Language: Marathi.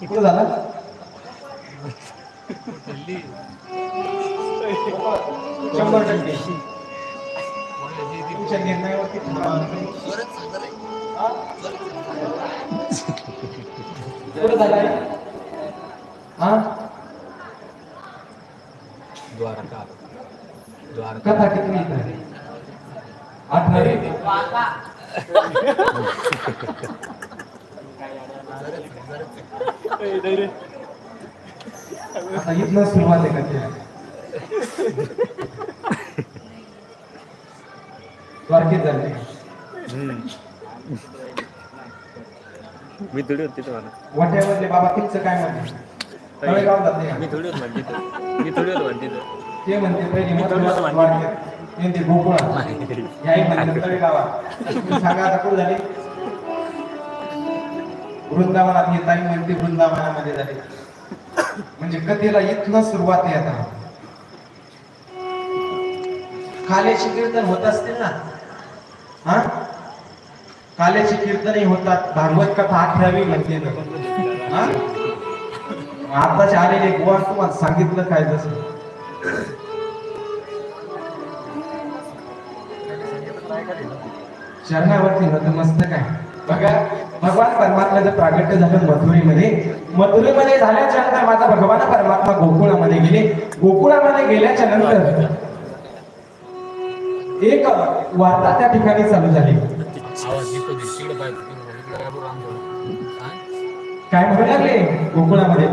कुठं झाला? शंभर टक्के. तुमच्या निर्णयावरती थांबा. कुठं झालाय? हा? द्वारका. द्वारका किती आठवडे आता इथनं सुरुवात आहे का ते द्वारकेत झाले मी थोडी होती तुम्हाला वाट्यामधले बाबा तिचं काय म्हणते तळेगाव जाते का? मी थोडी होत म्हणते. मी थोडी होत म्हणते. ते म्हणते पहिले मी थोडंसं मथुरा, मान्य. ते गोकुळा. याही सांगा कुठं झाली? वृंदावनात हे ताई म्हणते वृंदावनामध्ये झाली. म्हणजे कथेला इथनं सुरुवात आहे आता. काल्याचे कीर्तन होत असतील ना? हा? काल्याचे कीर्तनही होतात. भागवत कथा अठरावी म्हणते. हा? आताचे आलेले गोवा तुम्हाला सांगितलं काय जसं? शरणावरती नतमस्तक आहे. बघा भगवान परमात्म्याचं प्रागट्य झालं मथुरीमध्ये. मथुरीमध्ये झाल्याच्यानंतर माझा भगवान परमात्मा गोकुळामध्ये गेले. गोकुळामध्ये गेल्याच्यानंतर एक वार्ता त्या ठिकाणी चालू झाली. काय बरं काय म्हणू लागले गोकुळामध्ये?